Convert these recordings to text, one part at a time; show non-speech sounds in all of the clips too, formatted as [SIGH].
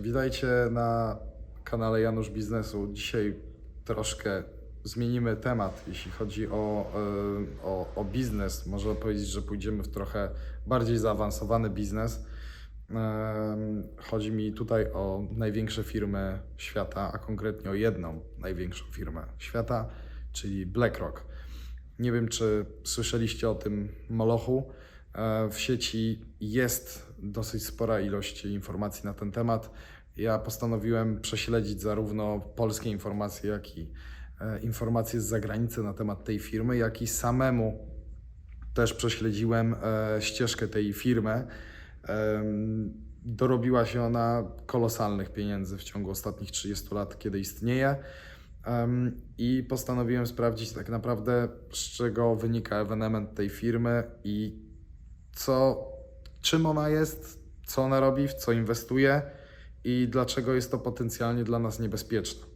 Witajcie na kanale Janusz Biznesu. Dzisiaj troszkę zmienimy temat, jeśli chodzi o, y, o, o biznes. Można powiedzieć, że pójdziemy w trochę bardziej zaawansowany biznes. Em, Chodzi mi tutaj o największe firmy świata, a konkretnie o jedną największą firmę świata, czyli BlackRock. Nie wiem, czy słyszeliście o tym molochu. E, W sieci jest dosyć spora ilość informacji na ten temat. Ja postanowiłem prześledzić zarówno polskie informacje, jak i e, informacje z zagranicy na temat tej firmy, jak i samemu też prześledziłem e, ścieżkę tej firmy. Dorobiła się ona kolosalnych pieniędzy w ciągu ostatnich 30 lat, kiedy istnieje. I postanowiłem sprawdzić tak naprawdę, z czego wynika ewenement tej firmy i co, czym ona jest, co ona robi, w co inwestuje i dlaczego jest to potencjalnie dla nas niebezpieczne.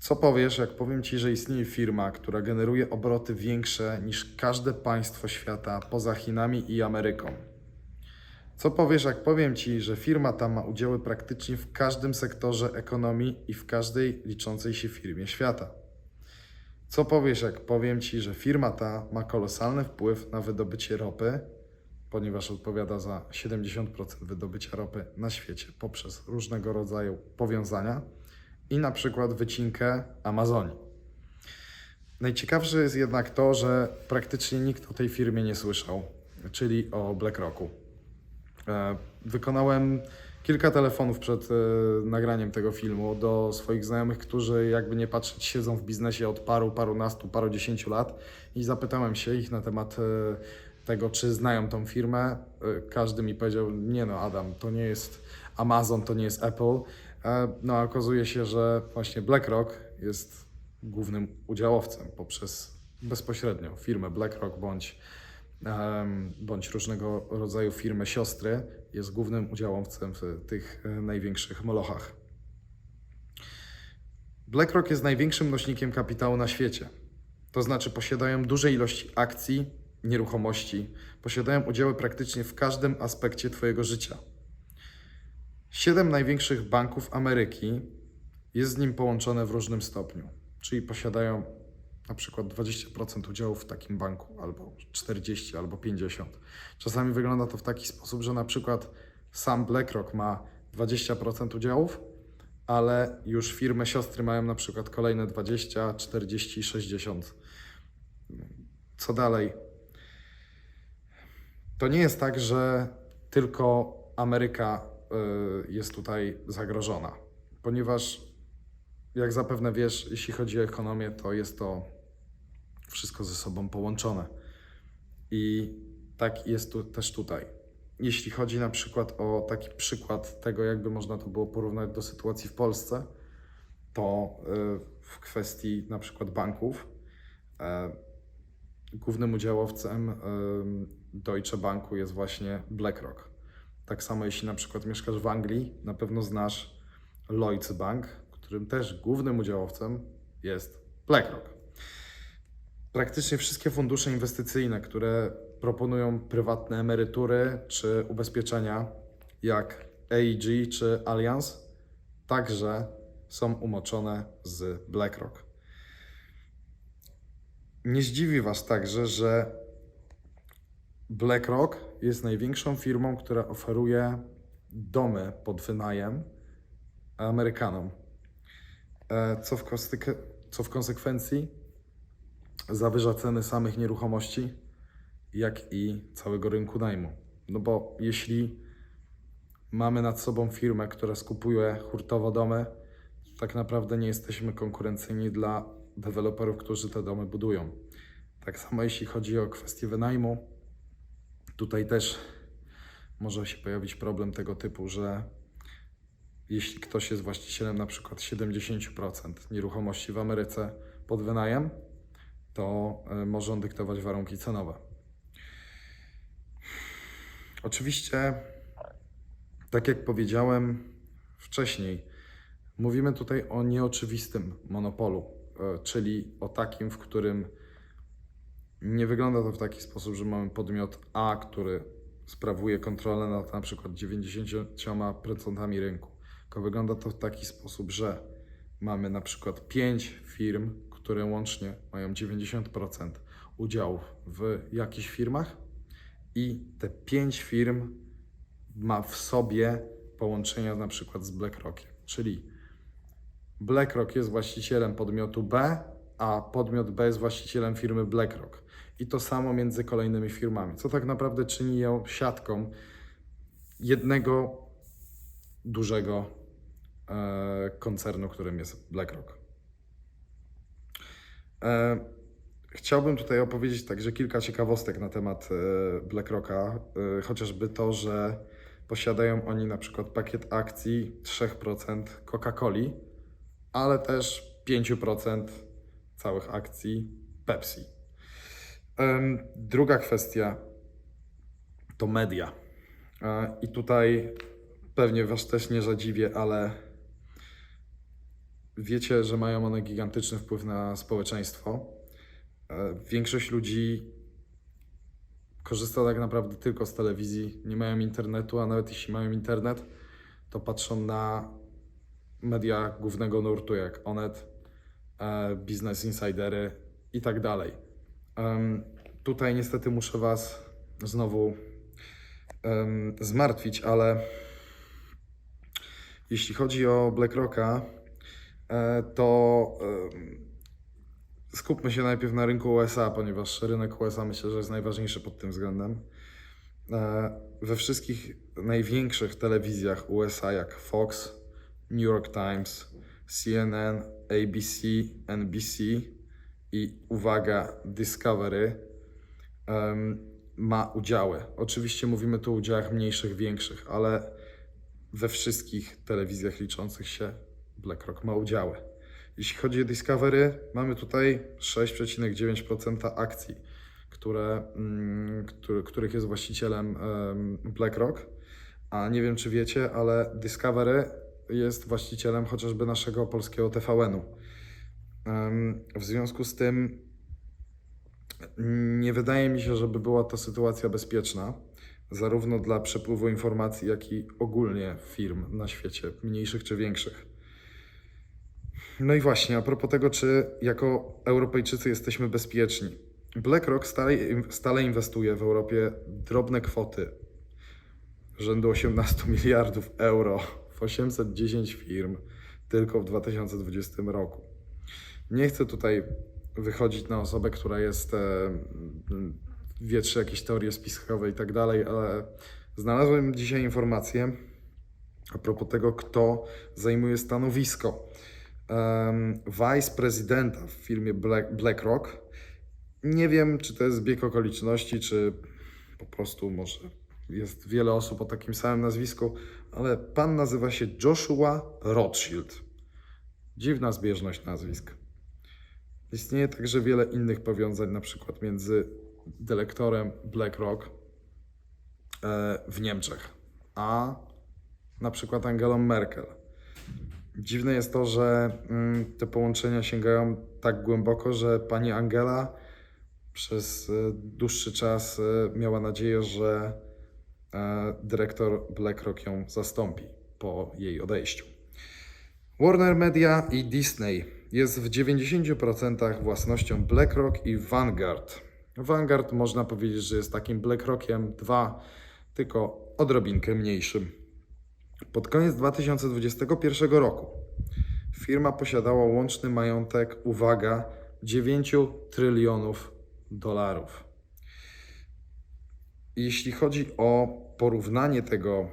Co powiesz, jak powiem Ci, że istnieje firma, która generuje obroty większe niż każde państwo świata poza Chinami i Ameryką? Co powiesz, jak powiem Ci, że firma ta ma udziały praktycznie w każdym sektorze ekonomii i w każdej liczącej się firmie świata? Co powiesz, jak powiem Ci, że firma ta ma kolosalny wpływ na wydobycie ropy, ponieważ odpowiada za 70% wydobycia ropy na świecie poprzez różnego rodzaju powiązania i na przykład wycinkę Amazonii. Najciekawsze jest jednak to, że praktycznie nikt o tej firmie nie słyszał, czyli o BlackRocku. E, Wykonałem kilka telefonów przed e, nagraniem tego filmu do swoich znajomych, którzy jakby nie patrzeć siedzą w biznesie od paru, parunastu, parudziesięciu lat i zapytałem się ich na temat e, tego, czy znają tą firmę. E, Każdy mi powiedział, nie no Adam, to nie jest Amazon, to nie jest Apple. No a okazuje się, że właśnie BlackRock jest głównym udziałowcem poprzez bezpośrednio firmę BlackRock bądź bądź różnego rodzaju firmy siostry, jest głównym udziałowcem w tych e, największych molochach. BlackRock jest największym nośnikiem kapitału na świecie. To znaczy posiadają duże ilości akcji, nieruchomości, posiadają udziały praktycznie w każdym aspekcie Twojego życia. Siedem największych banków Ameryki jest z nim połączone w różnym stopniu, czyli posiadają na przykład 20% udziałów w takim banku, albo 40, albo 50. Czasami wygląda to w taki sposób, że na przykład sam BlackRock ma 20% udziałów, ale już firmy siostry mają na przykład kolejne 20, 40, 60. Co dalej? To nie jest tak, że tylko Ameryka y, jest tutaj zagrożona, ponieważ jak zapewne wiesz, jeśli chodzi o ekonomię, to jest to wszystko ze sobą połączone. I tak jest tu, też tutaj. Jeśli chodzi na przykład o taki przykład tego, jakby można to było porównać do sytuacji w Polsce, to y, w kwestii na przykład banków, e, głównym udziałowcem y, Deutsche Banku jest właśnie BlackRock. Tak samo jeśli na przykład mieszkasz w Anglii, na pewno znasz Lloyds Bank, którym też głównym udziałowcem jest BlackRock. Praktycznie wszystkie fundusze inwestycyjne, które proponują prywatne emerytury czy ubezpieczenia, jak AIG czy Allianz, także są umoczone z BlackRock. Nie zdziwi Was także, że BlackRock jest największą firmą, która oferuje domy pod wynajem Amerykanom, E, co w, co w konsekwencji zawyża ceny samych nieruchomości, jak i całego rynku najmu. No bo jeśli mamy nad sobą firmę, która skupuje hurtowo domy, tak naprawdę nie jesteśmy konkurencyjni dla deweloperów, którzy te domy budują. Tak samo jeśli chodzi o kwestię wynajmu, tutaj też może się pojawić problem tego typu, że jeśli ktoś jest właścicielem na przykład 70% nieruchomości w Ameryce pod wynajem, to y, może on dyktować warunki cenowe. Oczywiście, tak jak powiedziałem wcześniej, mówimy tutaj o nieoczywistym monopolu, y, czyli o takim, w którym nie wygląda to w taki sposób, że mamy podmiot A, który sprawuje kontrolę nad na przykład 90% rynku. Tylko wygląda to w taki sposób, że mamy na przykład 5 firm, które łącznie mają 90% udziałów w jakichś firmach i te 5 firm ma w sobie połączenia na przykład z BlackRockiem. Czyli BlackRock jest właścicielem podmiotu B, a podmiot B jest właścicielem firmy BlackRock. I to samo między kolejnymi firmami, co tak naprawdę czyni ją siatką jednego dużego e, koncernu, którym jest BlackRock. E, chciałbym tutaj opowiedzieć także kilka ciekawostek na temat e, BlackRocka, e, chociażby to, że posiadają oni na przykład pakiet akcji 3% Coca-Coli, ale też 5% całych akcji Pepsi. Druga kwestia to media. I tutaj pewnie Was też nie zadziwię, ale wiecie, że mają one gigantyczny wpływ na społeczeństwo. E, Większość ludzi korzysta tak naprawdę tylko z telewizji, nie mają internetu, a nawet jeśli mają internet, to patrzą na media głównego nurtu jak Onet, e, Business Insidery i tak dalej. Tutaj niestety muszę Was znowu zmartwić, ale jeśli chodzi o BlackRocka, to em, skupmy się najpierw na rynku USA, ponieważ rynek USA myślę, że jest najważniejszy pod tym względem. E, We wszystkich największych telewizjach USA, jak Fox, New York Times, CNN, ABC, NBC i uwaga, Discovery ma udziały. Oczywiście mówimy tu o udziałach mniejszych, większych, ale we wszystkich telewizjach liczących się BlackRock ma udziały. Jeśli chodzi o Discovery, mamy tutaj 6,9% akcji, które, mm, który, których jest właścicielem em, BlackRock. A nie wiem, czy wiecie, ale Discovery jest właścicielem chociażby naszego polskiego TVN-u. W związku z tym nie wydaje mi się, żeby była to sytuacja bezpieczna, zarówno dla przepływu informacji, jak i ogólnie firm na świecie, mniejszych czy większych. No i właśnie, a propos tego, czy jako Europejczycy jesteśmy bezpieczni. BlackRock stale, stale inwestuje w Europie drobne kwoty rzędu 18 [LAUGHS] miliardów euro w 810 firm tylko w 2020 roku. Nie chcę tutaj wychodzić na osobę, która jest, e, wietrzy jakieś teorie spiskowe i tak dalej, ale znalazłem dzisiaj informację a propos tego, kto zajmuje stanowisko em, vice-prezydenta w firmie Black, BlackRock. Nie wiem, czy to jest zbieg okoliczności, czy po prostu może jest wiele osób o takim samym nazwisku, ale pan nazywa się Joshua Rothschild. Dziwna zbieżność nazwisk. Istnieje także wiele innych powiązań, na przykład między dyrektorem BlackRock e, w Niemczech, a na przykład Angelą Merkel. Dziwne jest to, że mm, te połączenia sięgają tak głęboko, że pani Angela przez e, dłuższy czas e, miała nadzieję, że e, dyrektor BlackRock ją zastąpi po jej odejściu. Warner Media i Disney jest w 90% własnością BlackRock i Vanguard. Vanguard można powiedzieć, że jest takim BlackRockiem 2, tylko odrobinkę mniejszym. Pod koniec 2021 roku firma posiadała łączny majątek, uwaga, 9 trylionów dolarów. Jeśli chodzi o porównanie tego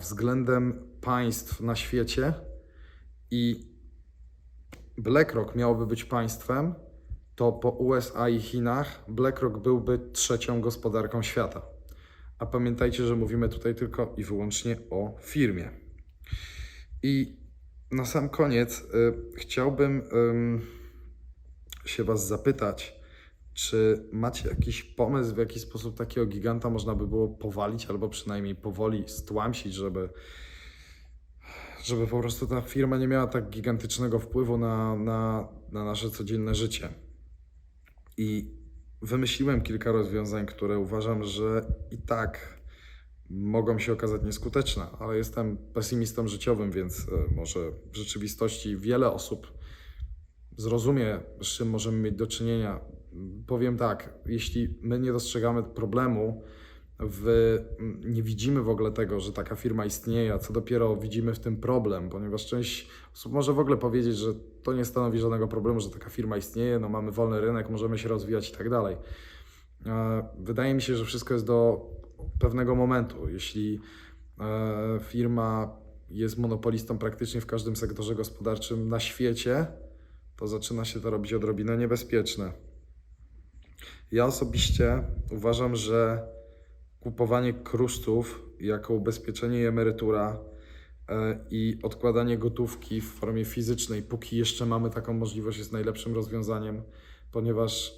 względem państw na świecie i BlackRock miałoby być państwem, to po USA i Chinach BlackRock byłby trzecią gospodarką świata. A pamiętajcie, że mówimy tutaj tylko i wyłącznie o firmie. I na sam koniec y, chciałbym ym, się Was zapytać, czy macie jakiś pomysł, w jaki sposób takiego giganta można by było powalić, albo przynajmniej powoli stłamsić, żeby, żeby po prostu ta firma nie miała tak gigantycznego wpływu na, na, na nasze codzienne życie. I wymyśliłem kilka rozwiązań, które uważam, że i tak mogą się okazać nieskuteczne, ale jestem pesymistą życiowym, więc e, może w rzeczywistości wiele osób zrozumie, z czym możemy mieć do czynienia. Powiem tak, jeśli my nie dostrzegamy problemu, w, nie widzimy w ogóle tego, że taka firma istnieje, a co dopiero widzimy w tym problem, ponieważ część osób może w ogóle powiedzieć, że to nie stanowi żadnego problemu, że taka firma istnieje, no mamy wolny rynek, możemy się rozwijać i tak dalej. E, Wydaje mi się, że wszystko jest do pewnego momentu. Jeśli e, firma jest monopolistą praktycznie w każdym sektorze gospodarczym na świecie, to zaczyna się to robić odrobinę niebezpieczne. Ja osobiście uważam, że kupowanie kruszców jako ubezpieczenie i emerytura e, i odkładanie gotówki w formie fizycznej, póki jeszcze mamy taką możliwość, jest najlepszym rozwiązaniem, ponieważ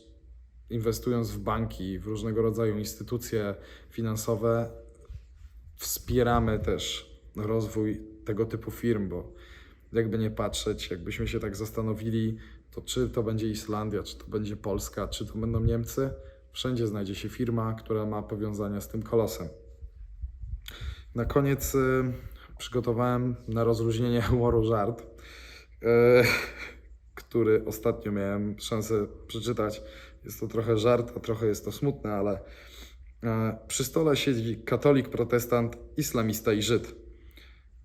inwestując w banki, w różnego rodzaju instytucje finansowe, wspieramy też rozwój tego typu firm, bo jakby nie patrzeć, jakbyśmy się tak zastanowili, to czy to będzie Islandia, czy to będzie Polska, czy to będą Niemcy, wszędzie znajdzie się firma, która ma powiązania z tym kolosem. Na koniec y, przygotowałem na rozluźnienie [LAUGHS] humoru żart, y, który ostatnio miałem szansę przeczytać. Jest to trochę żart, a trochę jest to smutne, ale y, przy stole siedzi katolik, protestant, islamista i Żyd.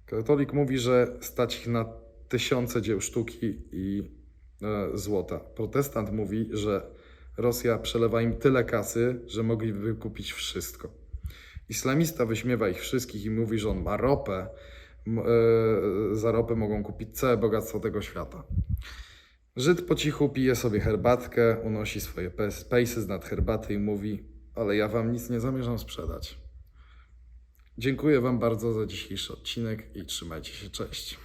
Katolik mówi, że stać ich na tysiące dzieł sztuki i złota. Protestant mówi, że Rosja przelewa im tyle kasy, że mogliby kupić wszystko. Islamista wyśmiewa ich wszystkich i mówi, że on ma ropę. E, za ropę mogą kupić całe bogactwo tego świata. Żyd po cichu pije sobie herbatkę, unosi swoje pejsy z nad herbaty i mówi: Ale ja wam nic nie zamierzam sprzedać. Dziękuję Wam bardzo za dzisiejszy odcinek i trzymajcie się. Cześć.